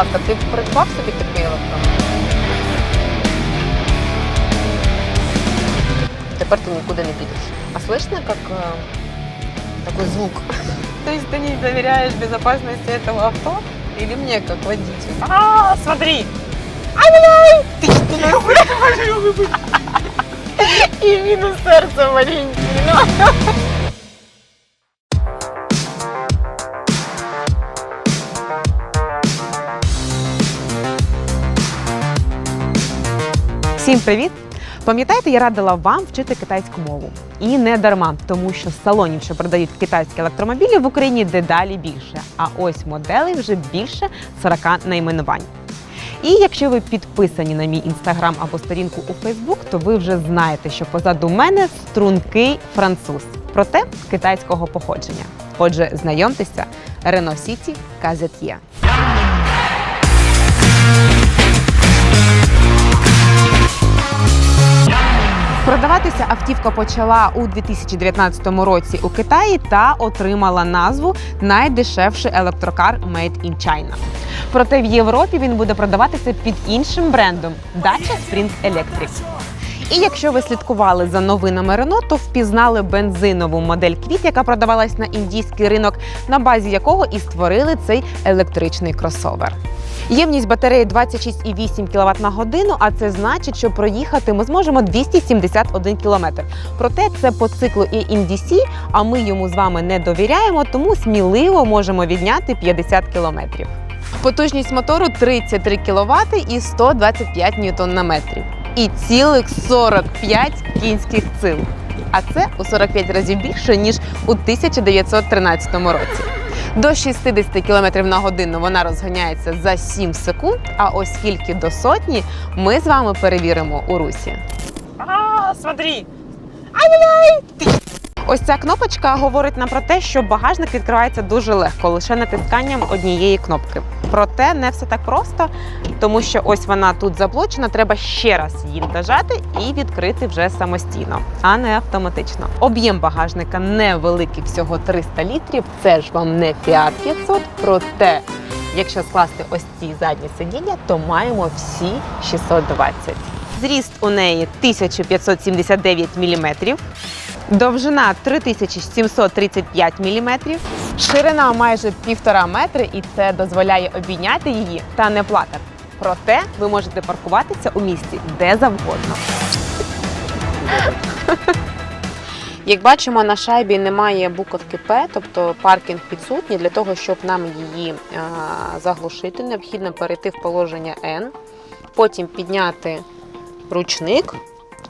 ласка, ти придбав собі такий електромобіль? Тепер ты никуда не підеш. А слышно, как э, такой звук? То есть ты не доверяешь безопасности этого авто? Или мне, как водителю? А, смотри! Ай-яй! Ты что, И минус сердце Валентина. Всім привіт! Пам'ятаєте, я радила вам вчити китайську мову. І не дарма, тому що салонів, що продають китайські електромобілі в Україні дедалі більше. А ось моделей вже більше 40 найменувань. І якщо ви підписані на мій інстаграм або сторінку у Фейсбук, то ви вже знаєте, що позаду мене стрункий француз, проте китайського походження. Отже, знайомтеся, Renault City Казет'є. Продаватися автівка почала у 2019 році у Китаї та отримала назву найдешевший електрокар Made in China. Проте в Європі він буде продаватися під іншим брендом Dacia Spring Electric. І якщо ви слідкували за новинами Renault, то впізнали бензинову модель Квіт, яка продавалась на індійський ринок, на базі якого і створили цей електричний кросовер. Ємність батареї 26,8 кВт на годину, а це значить, що проїхати ми зможемо 271 км. Проте це по циклу EMDC, а ми йому з вами не довіряємо, тому сміливо можемо відняти 50 км. Потужність мотору 33 кВт і 125 ньютон на метрів. І цілих 45 кінських сил. А це у 45 разів більше, ніж у 1913 році. До 60 км на годину вона розганяється за 7 секунд. А оскільки до сотні ми з вами перевіримо у русі. А, смотри! Ось ця кнопочка говорить нам про те, що багажник відкривається дуже легко, лише натисканням однієї кнопки. Проте не все так просто, тому що ось вона тут заблочена. Треба ще раз її нажати і відкрити вже самостійно, а не автоматично. Об'єм багажника невеликий, всього 300 літрів. Це ж вам не Fiat 500, проте. Якщо скласти ось ці задні сидіння, то маємо всі 620. Зріст у неї 1579 мм, довжина 3735 мм, ширина майже півтора метри, і це дозволяє обійняти її та не плакати. Проте ви можете паркуватися у місті де завгодно. Як бачимо, на шайбі немає буковки П, тобто паркінг відсутній. Для того, щоб нам її а, заглушити, необхідно перейти в положення N, потім підняти ручник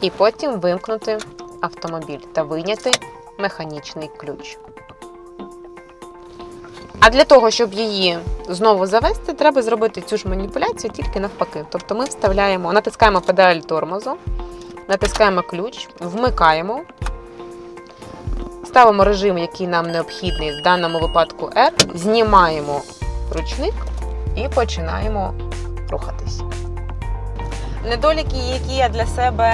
і потім вимкнути автомобіль та вийняти механічний ключ. А для того, щоб її знову завести, треба зробити цю ж маніпуляцію тільки навпаки. Тобто ми вставляємо, натискаємо педаль тормозу, натискаємо ключ, вмикаємо, ставимо режим, який нам необхідний, в даному випадку R, знімаємо ручник і починаємо рухатись. Недоліки, які я для себе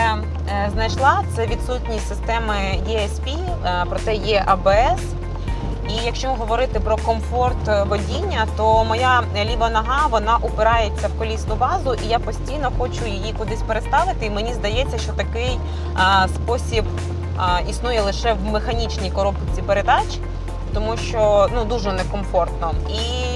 е, знайшла, це відсутність системи ESP, е, проте є ABS. І якщо говорити про комфорт е, водіння, то моя ліва нога вона упирається в колісну базу, і я постійно хочу її кудись переставити. І мені здається, що такий спосіб існує лише в механічній коробці передач, тому що ну дуже некомфортно. І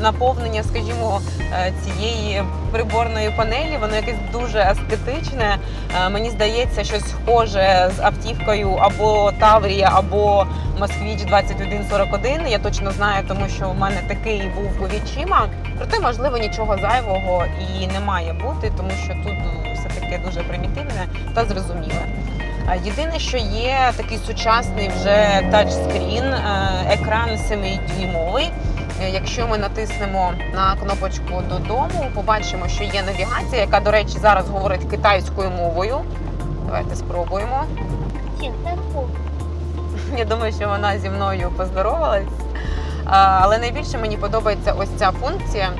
наповнення, скажімо, е, цієї приборної панелі, воно якесь дуже естетичне. Е, Мені здається, щось схоже з автівкою або Таврія, або Москвіч 2141. Я точно знаю, тому що в мене такий був у. Проте, можливо, нічого зайвого і не має бути, тому що тут все таке дуже примітивне та зрозуміле. Єдине, що є такий сучасний вже тачскрін, е, екран 7-дюймовий. Якщо ми натиснемо на кнопочку додому, побачимо, що є навігація, яка, до речі, зараз говорить китайською мовою. Давайте спробуємо. Я думаю, що вона зі мною поздоровалась. Але найбільше мені подобається ось ця функція,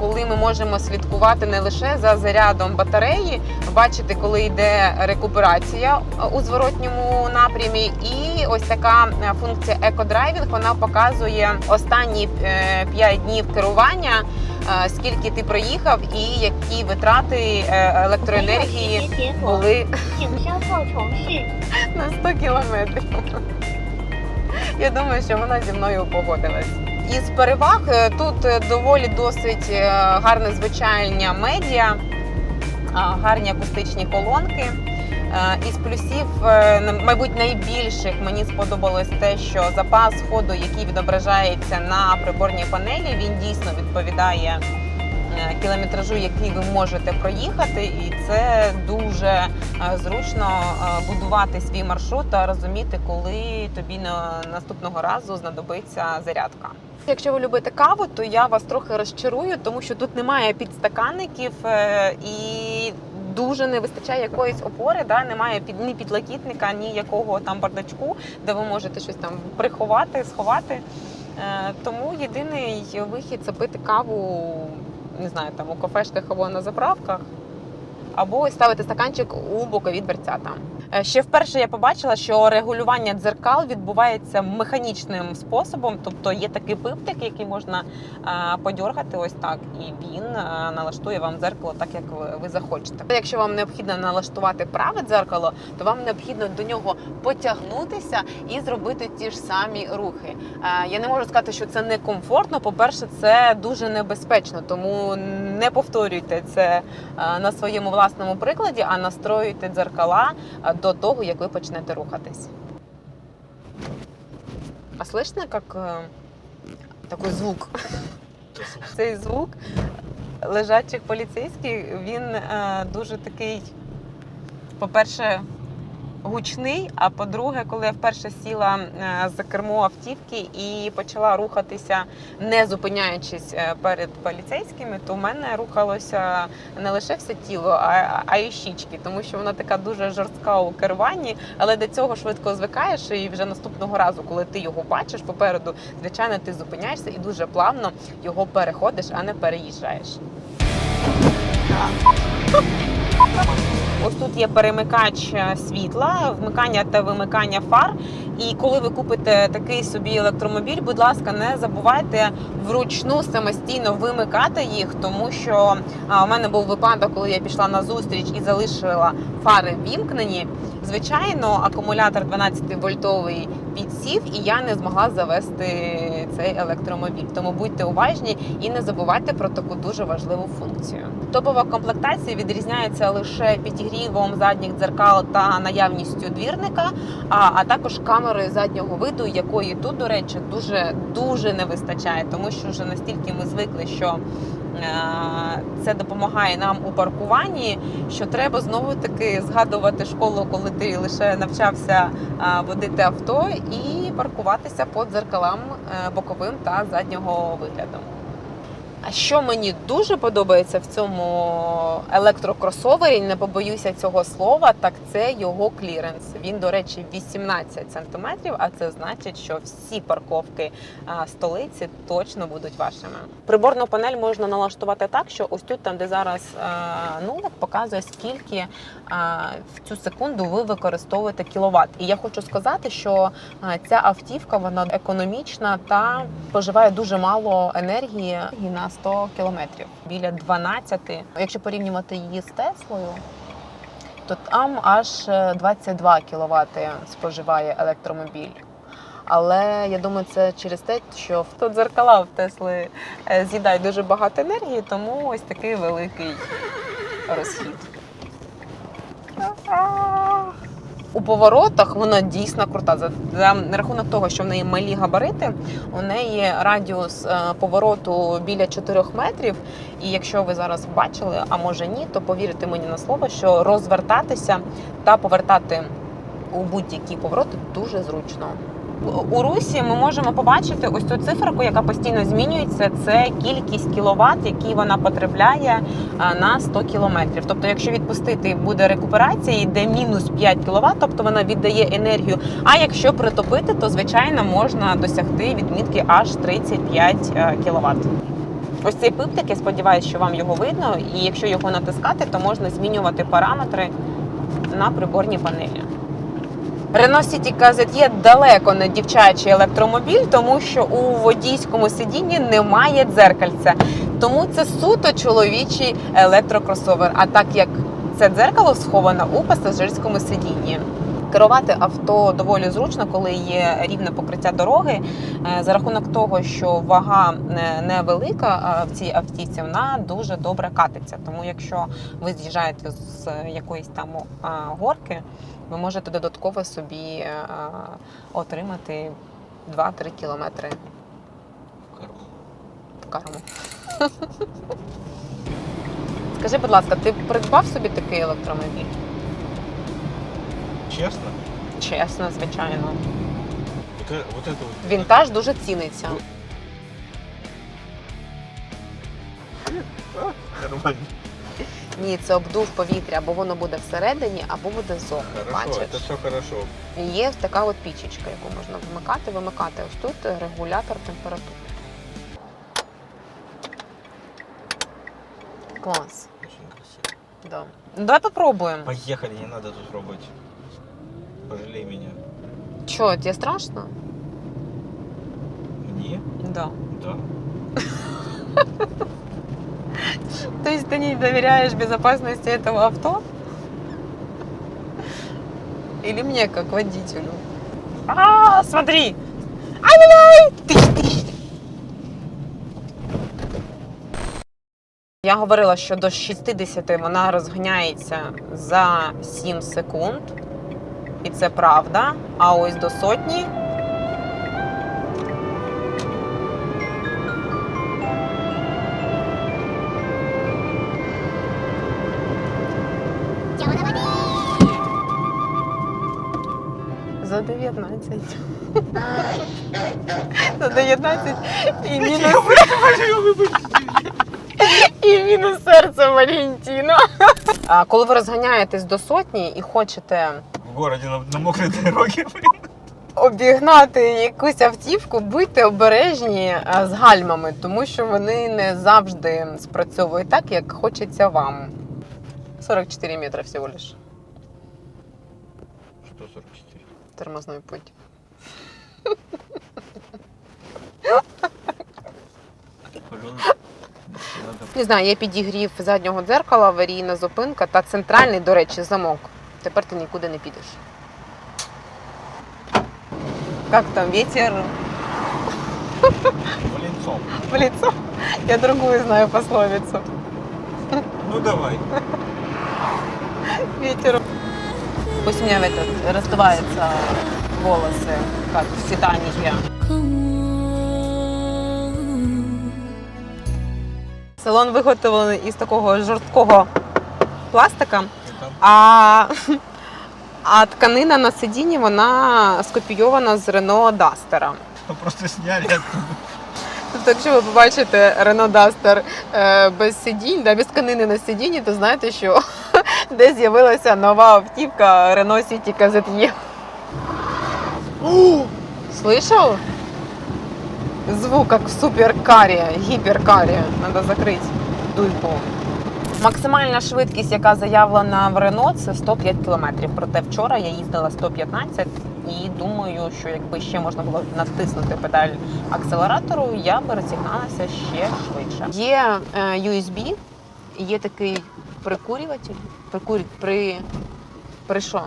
коли ми можемо слідкувати слідкувати не лише за зарядом батареї, бачити, коли йде рекуперація е, у зворотньому напрямі. І ось така е, функція екодрайвінг вона показує останні е, 5 днів керування, скільки ти проїхав і які витрати електроенергії були на 100 кілометрів. Я думаю, що вона зі мною погодилась. Із переваг е, тут е, доволі досить е, гарне звичайне медіа, гарні акустичні колонки. Із плюсів, мабуть, найбільших мені сподобалось те, що запас ходу, який відображається на приборній панелі, він дійсно відповідає кілометражу, який ви можете проїхати, і це дуже е, зручно е, будувати свій маршрут та розуміти, коли тобі на наступного разу знадобиться зарядка. Якщо ви любите каву, то я вас трохи розчарую, тому що тут немає підстаканників е, і дуже не вистачає якоїсь опори. Да? Немає під ні підлокітника, ні якого там бардачку, де ви можете щось там приховати, сховати. Е, Тому єдиний вихід це пити каву, не знаю, там у кафешках або на заправках, або ставити стаканчик у бокові дверцята. Е, Ще вперше я побачила, що регулювання дзеркал відбувається механічним способом, тобто є такий пиптик, який можна е, подьоргати ось так, і він е, налаштує вам дзеркало так, як ви, захочете. Якщо вам необхідно налаштувати праве дзеркало, то вам необхідно до нього потягнутися і зробити ті ж самі рухи. Я не можу сказати, що це некомфортно. По-перше, це дуже небезпечно, тому не повторюйте це на своєму власному прикладі, а настроюйте дзеркала до того, як ви почнете рухатись. А слышно, как э, такой звук? Цей звук лежачих поліцейських, він е, дуже такий, по-перше, гучний. А по-друге, коли я вперше сіла е, за кермо автівки і почала рухатися, не зупиняючись е, перед поліцейськими, то в мене рухалося не лише все тіло, а, а й щічки, тому що вона така дуже жорстка у керуванні, але до цього швидко звикаєш, і вже наступного разу, коли ти його бачиш попереду, звичайно, ти зупиняєшся і дуже плавно його переходиш, а не переїжджаєш. Ось тут є перемикач е, світла, вмикання та вимикання фар. І коли ви купите такий собі електромобіль, будь ласка, не забувайте вручну самостійно вимикати їх, тому що у мене був випадок, коли я пішла на зустріч і залишила фари вімкнені. Звичайно, акумулятор 12-вольтовий підсів, і я не змогла завести цей електромобіль. Тому будьте уважні і не забувайте про таку дуже важливу функцію. Топова комплектація відрізняється лише підігрівом задніх дзеркал та наявністю двірника, а, а також камерою заднього виду, якої тут, до речі, дуже дуже не вистачає, тому що вже настільки ми звикли, що це допомагає нам у паркуванні, що треба знову таки згадувати школу, коли ти лише навчався е, водити авто і паркуватися по дзеркалам е, боковим та заднього вигляду. А що мені дуже подобається в цьому електрокросовері, не побоюся цього слова, так це його кліренс. Він, до речі, 18 сантиметрів, а це значить, що всі парковки столиці точно будуть вашими. Приборну панель можна налаштувати так, що ось тут, там, де зараз нулик, показує, скільки в цю секунду ви використовуєте кіловат. І я хочу сказати, що ця автівка вона економічна та споживає дуже мало енергії і на 100 кілометрів біля 12. Якщо порівнювати її з Теслою, то там аж е, 22 кВт споживає електромобіль. Але я думаю, це через те, що тут дзеркала в Тесли е, з'їдають дуже багато енергії, тому ось такий великий розхід. У поворотах вона дійсно крута. За, за рахунок того, що в неї малі габарити, у неї радіус е, повороту біля 4 метрів. І якщо ви зараз бачили, а може ні, то повірте мені на слово, що розвертатися та повертати у будь-які повороти дуже зручно. У русі ми можемо побачити ось цю циферку, яка постійно змінюється. Це кількість кіловат, які вона потребляє на 100 кілометрів. Тобто, якщо відпустити, буде рекуперація, йде мінус 5 кіловат, тобто вона віддає енергію. А якщо притопити, то звичайно можна досягти відмітки аж 35 кіловат. Ось цей пиптик, я сподіваюся, що вам його видно, і якщо його натискати, то можна змінювати параметри на приборній панелі. Renault City KZE далеко не дівчачий електромобіль, тому що у водійському сидінні немає дзеркальця. Тому це суто чоловічий електрокросовер. А так як це дзеркало сховане у пасажирському сидінні. Керувати авто доволі зручно, коли є рівне покриття дороги. Е, За рахунок того, що вага е, невелика в цій автівці, вона дуже добре катиться. Тому якщо ви з'їжджаєте з якоїсь там горки, ви можете додатково собі е, отримати 2-3 кілометри в карму. Скажи, будь ласка, ти придбав собі такий електромобіль? Честно? Чесно, звичайно. Вот, вот это вот. Вінтаж дуже ціниться. Нормально. Ні, це обдув повітря, або воно буде всередині, або буде ззовні. Хорошо, это все хорошо. І Є така от пічечка, яку можна вмикати, вимикати. Ось тут регулятор температури. Клас. Очень красиво. Да. Ну, давай попробуємо. Поехали, не надо тут пробовать. Пожалей меня. Чо, тебе страшно? Мне? Да. Да. То есть ты не доверяешь безопасности этого авто? Или мне как водителю? А, смотри! Тихо. Я говорила, що до 60 вона розганяється за 7 секунд. І це правда. А ось до сотні За 19. За 19 і мінус. І мінус серце Валентіно. А коли ви розганяєтесь до сотні і хочете В городі на, на мокрій дорогі. обігнати якусь автівку, будьте обережні з гальмами, тому що вони не завжди спрацьовують так, як хочеться вам. 44 метри всього лиш. 144 тормозной путь. Не знаю, я підігрів заднього дзеркала, аварійна зупинка та центральний, до речі, замок. Тепер ти нікуди не підеш. Як там вітер? В лицо. В лицо. Я другую знаю пословицу. Ну давай. Ветер. Пусть у меня этот раздуваются волосы, как в Титанике. Салон виготовлений із такого жорсткого пластика, а, а тканина на сидінні вона скопійована з Renault Duster. просто сняли. Тобто, якщо ви побачите Renault Duster е, без сидінь, да, без тканини на сидінні, то знаєте, що де з'явилася нова автівка Renault City KZE. Слышал? Звук как в суперкарі, гіперкарі. Надо закрити дуйку. Максимальна швидкість, яка заявлена в Renault, це 105 км. Проте вчора я їздила 115 і думаю, що якби ще можна було натиснути педаль акселератору, я би розігналася ще швидше. Є е, USB, є такий прикурюватель. Прикурить при, при що?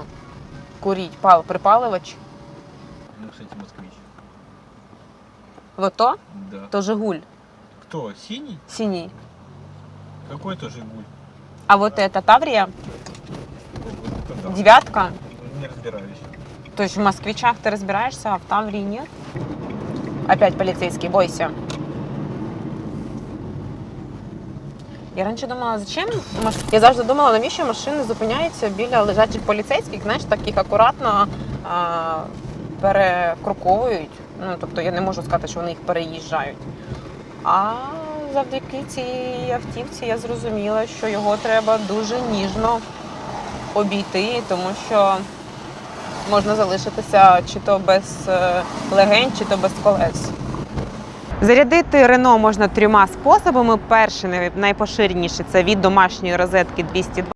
Куріть, пал, припалювач. Ну, кстати, москвич. Ото Да. то Жигуль Кто? Синий? синій. Какой то Жигуль? А вот это Таврия, Вот это да. девятка. Не разбираюсь. То есть в москвичах ты разбираешься, а в Таврии нет? Опять полицейский, бойся. Я раніше думала, зачем Я завжди думала, навіщо машини зупиняються біля лежачих поліцейських, знаєш, так їх акуратно а, перекруковують. Ну, тобто я не можу сказати, що вони їх переїжджають. А завдяки цій автівці я зрозуміла, що його треба дуже ніжно обійти, тому що можна залишитися чи то без е, легень, чи то без колес. Зарядити Рено можна трьома способами. Перший най- найпоширеніший це від домашньої розетки 220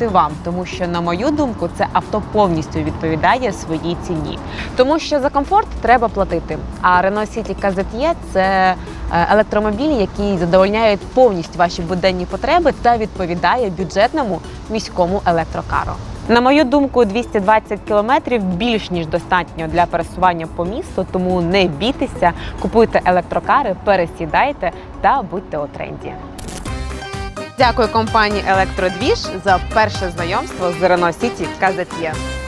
бути вам, тому що, на мою думку, це авто повністю відповідає своїй ціні. Тому що за комфорт треба платити. А Renault City KZE – це е, електромобіль, який задовольняє повністю ваші буденні потреби та відповідає бюджетному міському електрокару. На мою думку, 220 кілометрів більш ніж достатньо для пересування по місту, тому не бійтеся, купуйте електрокари, пересідайте та будьте у тренді. Дякую компанії Електродвіж за перше знайомство з Рено Сіті KZE.